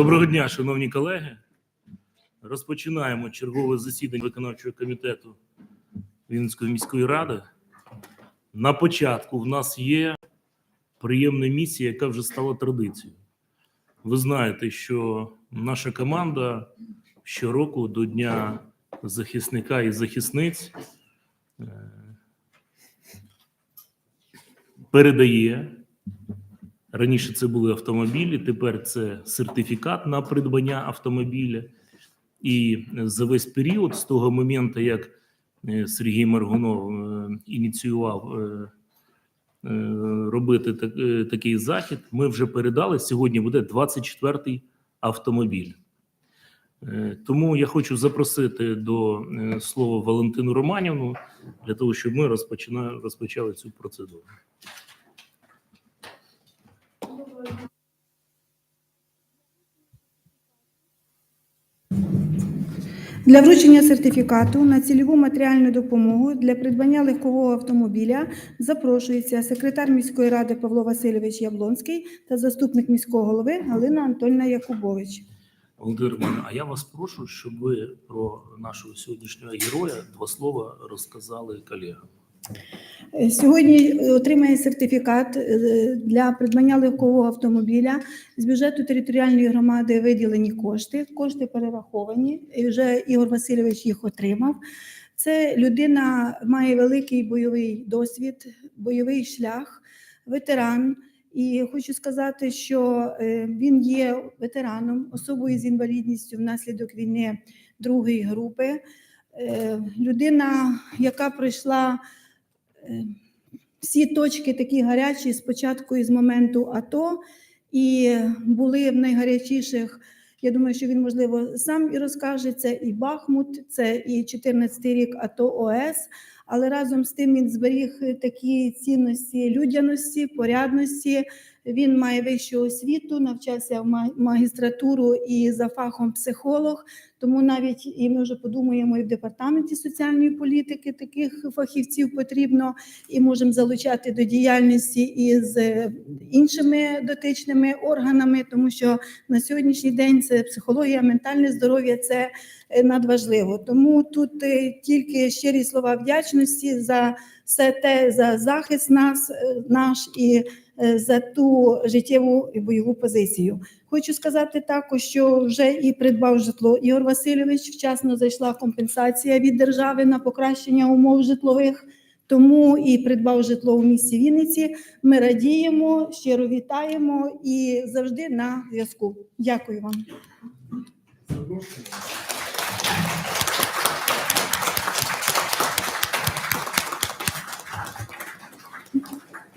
Доброго дня, шановні колеги. Розпочинаємо чергове засідання виконавчого комітету Вінницької міської ради. На початку в нас є приємна місія, яка вже стала традицією. Ви знаєте, що наша команда щороку до Дня захисника і захисниць е, передає Раніше це були автомобілі, тепер це сертифікат на придбання автомобіля. І за весь період, з того моменту, як е, Сергій Маргунов е, ініціював е, робити такий захід, ми вже передали. Сьогодні буде 24-й автомобіль. Тому я хочу запросити до слова Валентину Романівну для того, щоб ми розпочали цю процедуру. Для вручення сертифікату на цільову матеріальну допомогу для придбання легкового автомобіля запрошується секретар міської ради Павло Васильович Яблонський та заступник міського голови Галина Антольна Якубович. Володимир Романович, а я вас прошу, щоб ви про нашого сьогоднішнього героя два слова розказали колегам. Е, Сьогодні е, отримає сертифікат е, для придбання легкового автомобіля. З бюджету територіальної громади виділені кошти. Кошти перераховані. І вже Ігор Васильович їх отримав. Це людина має великий бойовий досвід, бойовий шлях, ветеран. І хочу сказати, що він є ветераном, особою з інвалідністю внаслідок війни другої групи. Людина, яка пройшла всі точки такі гарячі спочатку із моменту АТО, і були в найгарячіших. Я думаю, що він можливо сам і розкаже це і Бахмут, це і 14-й рік АТО ОС. Але разом з тим він зберіг такі цінності людяності, порядності. Він має вищу освіту, навчався в магістратуру і за фахом психолог. Тому навіть і ми вже подумаємо, і в департаменті соціальної політики таких фахівців потрібно і можемо залучати до діяльності із е, іншими дотичними органами, тому що на сьогоднішній день це психологія, ментальне здоров'я це е, надважливо. Тому тут е, тільки щирі слова вдячності за все те, за захист нас, е, наш і е, за ту життєву і бойову позицію. Хочу сказати також, що вже і придбав житло Ігор Васильович. Вчасно зайшла компенсація від держави на покращення умов житлових. Тому і придбав житло у місті Вінниці. Ми радіємо, щиро вітаємо і завжди на зв'язку. Дякую вам.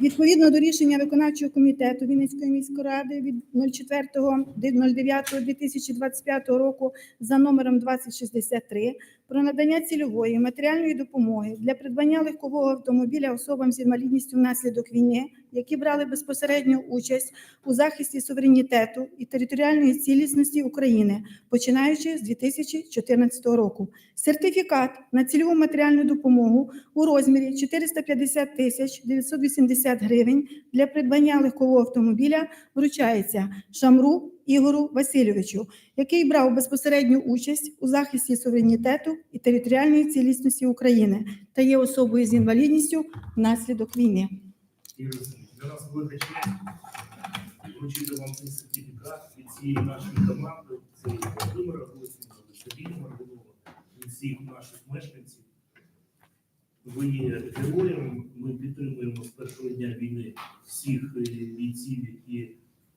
Відповідно до рішення виконавчого комітету Вінницької міської ради від 04.09.2025 року за номером 2063 про надання цільової матеріальної допомоги для придбання легкового автомобіля особам з інвалідністю внаслідок війни, які брали безпосередню участь у захисті суверенітету і територіальної цілісності України, починаючи з 2014 року. Сертифікат на цільову матеріальну допомогу у розмірі 450 тисяч 980 гривень для придбання легкового автомобіля вручається Шамру Ігору Васильовичу, який брав безпосередню участь у захисті суверенітету і територіальної цілісності України та є особою з інвалідністю внаслідок війни. Для нас велика честь вручити вам цей сертифікат від цієї нашої команди, це і Володимира Голосіна, Сергія Маргунова, від всіх наших мешканців. Ви є героєм, ми підтримуємо з першого дня війни всіх е, бійців, які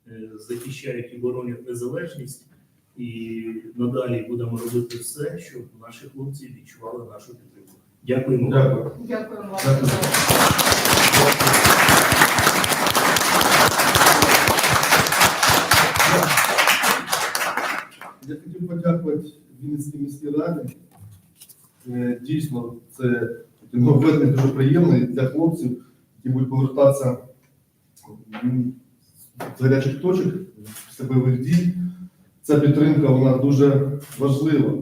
е, захищають і боронять незалежність. І надалі будемо робити все, щоб наші хлопці відчували нашу підтримку. Дякуємо. Дякую. Дякуємо вам. Дякую. Я подякувати Вінницькій міській раді. Е, Дійсно, це новини дуже приємний для хлопців, які будуть повертатися з гарячих точок, з бойових дій. Ця підтримка вона дуже важлива.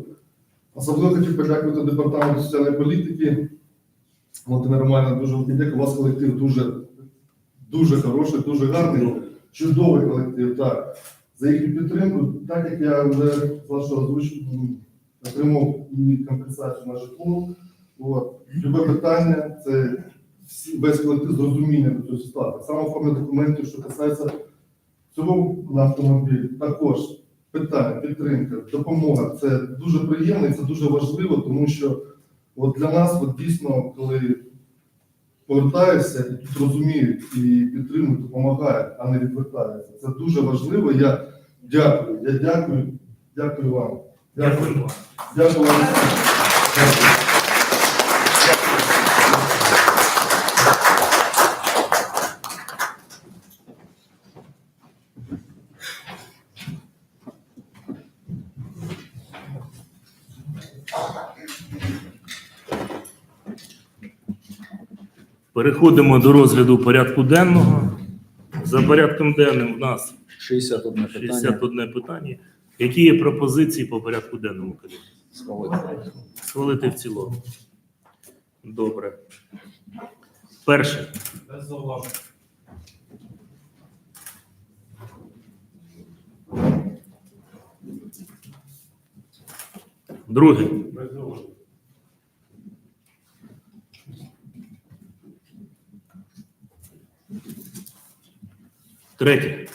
Особливо хотів подякувати департаменту соціальної політики. Валентина Романівна, дуже дякую. У вас колектив дуже, дуже хороший, дуже гарний, чудовий колектив. Так. За їхню підтримку. Так як я вже з вашого озвучення отримав і компенсацію на житло. Любе питання це всі весь колектив з розумінням до цього ситуації. Саме форми документів, що касається цього на автомобіль, також питання, підтримка, допомога. Це дуже приємно і це дуже важливо, тому що от для нас от дійсно, коли повертаюся і тут розуміють і підтримують, допомагають, а не відвертаються. Це дуже важливо. Я дякую. Я дякую, дякую вам. Дякую вам. Дякую вам. Дякую. Переходимо до розгляду порядку денного. За порядком денним в нас 61 питання. 61 питання. Які є пропозиції по порядку денному. Схвалити. Схвалити в цілому. Добре. Перше. Без зауважень. Друге. Без зауважень. Третє.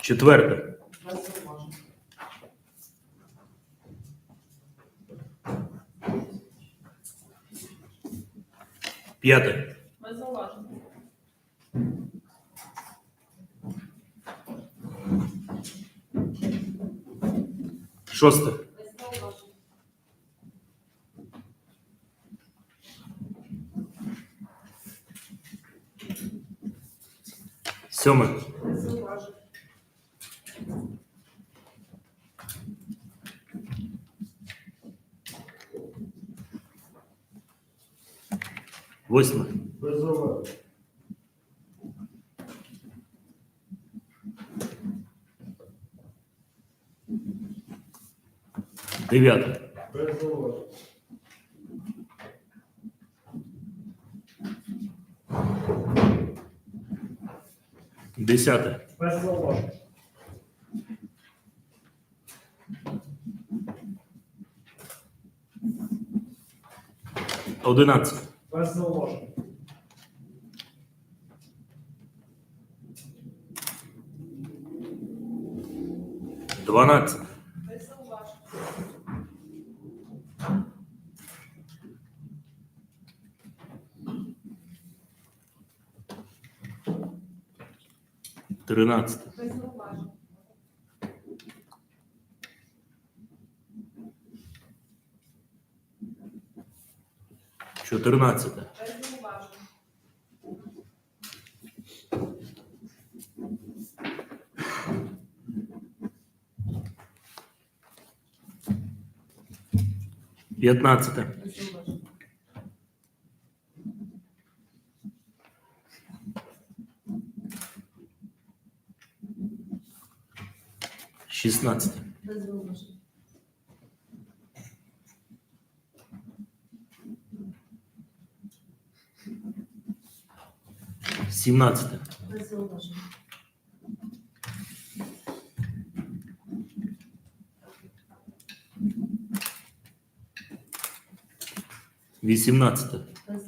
Четверте. П'яте. Шосте. Сьоме. Без зауважень. Восьме. Без зауважень. Дев'яте. Без зауважень. Десяте. Без зауважень. Одинадцяте. Без зауважень. Дванадцяте. 13. Чотирнадцяте. П'ятнадцяте. Без зауважень. Шістнадцяте. Без зауважень. Сімнадцяте. Без зауважень. Вісімнадцяте. Без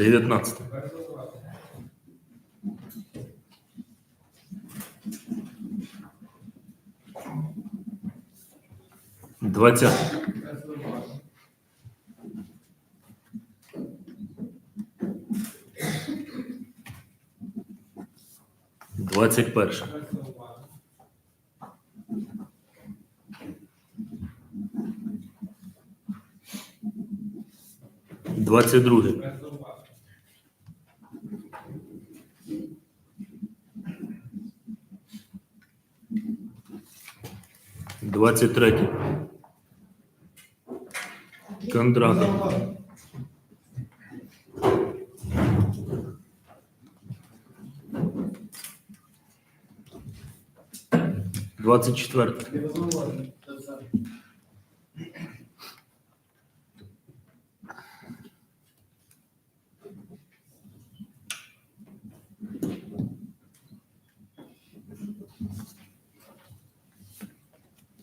19. Двадцатый. Двадцять перший. Двадцять другий. 23. Кондратов. Двадцать четвертый.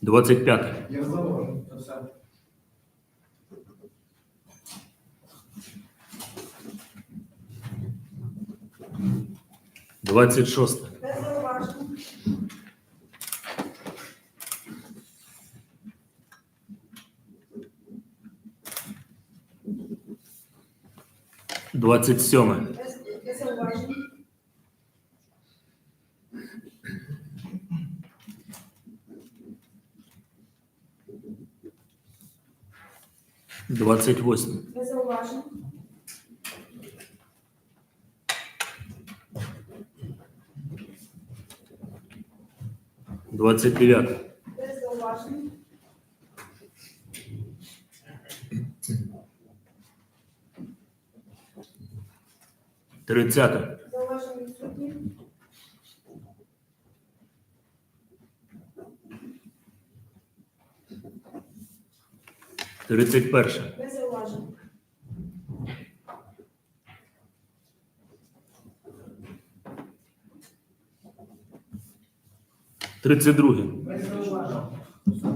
25. Двадцять шосте. Двадцять сьоме. 28. Без зауважень. Двадцять дев'ята. 31. Не. Тридцять друге. Не.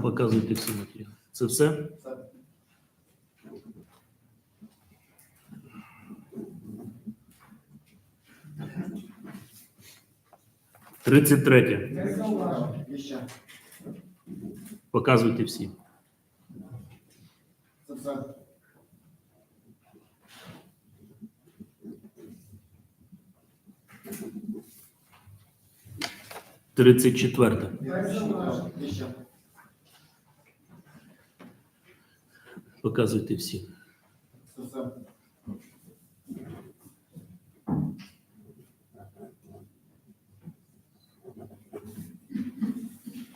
Показуйте всі матеріали. Це все? Тридцять третє. Не. Показуйте всі. Все. Тридцять четверте. Показуйте всі.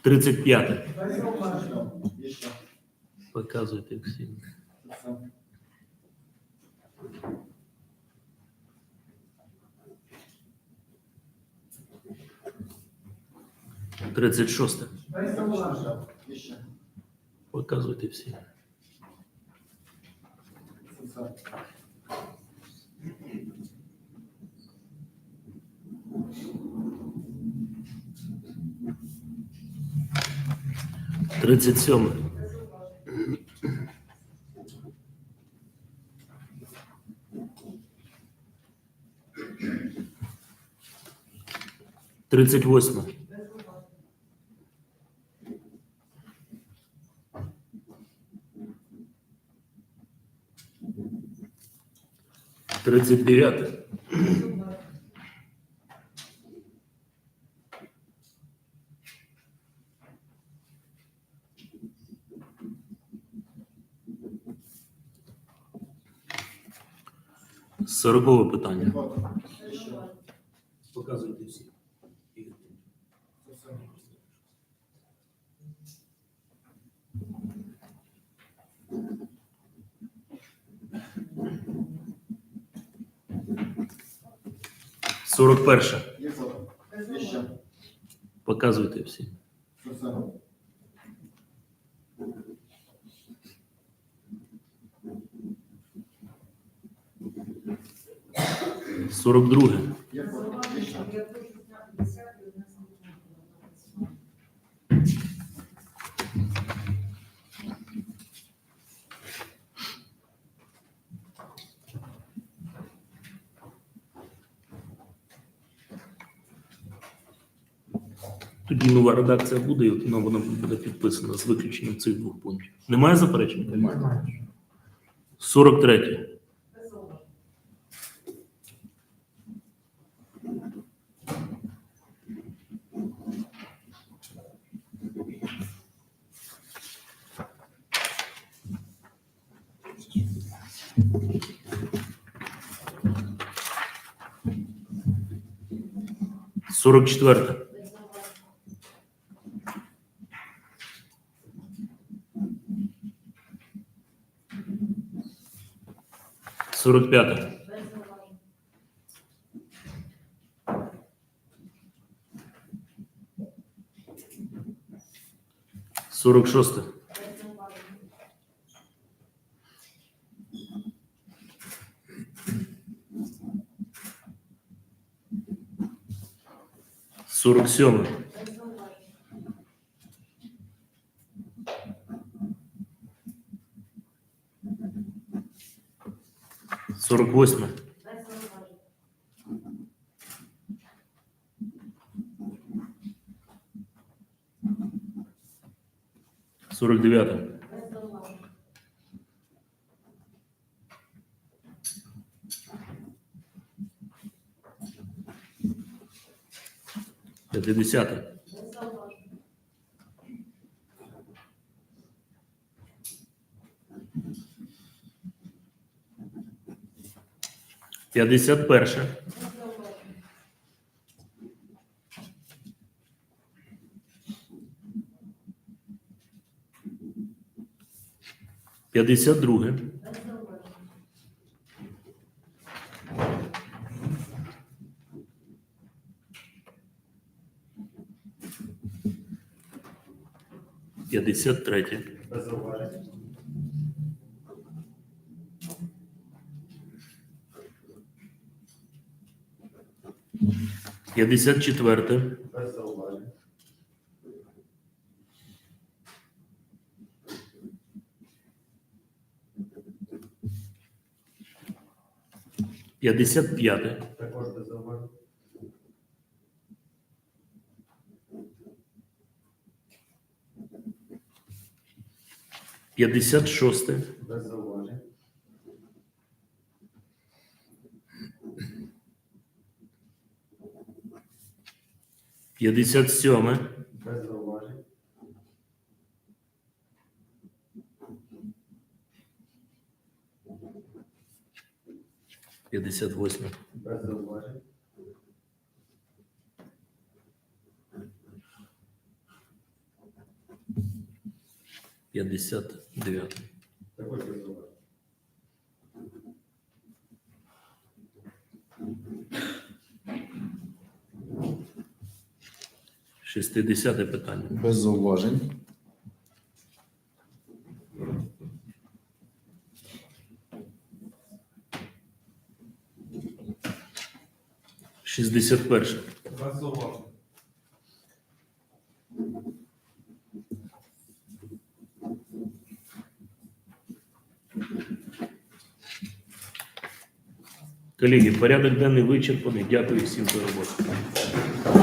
Тридцять п'яте. Без зауваження. Показуйте всі. 36. Показуйте всі. Тридцять сьоме. Тридцять восьме. Тридцять дев'яте. Сорокове питання. Показуйте всі. Це все. Сорок перше. Є зауваження. Є ще. Показуйте всі. Сорок друге. Є зауваження. Є ще. Тоді нова редакція буде, і от вона вона буде підписана з виключенням цих двох пунктів. Немає заперечень? Немає. 43. Сорок четверте. Сорок п'яте. Без зауважень. 46. Без зауважень. Сорок сьоме, 48. Сорок дев'яте. П'ятдесяте. 51. П'ятдесят друге. П'ятдесят третє. Без зауважень. п'ятдесят четверте, Без зауважень. п'ятдесят п'яте, Також без зауважень. п'ятдесят шосте, 57. Без зауважень. П'ятдесят восьме. Без зауважень. П'ятдесят дев'ятий. 60 питання. Без зауважень. Шістдесят перше. Без зауважень. Колеги, порядок денний вичерпаний. Дякую всім за роботу.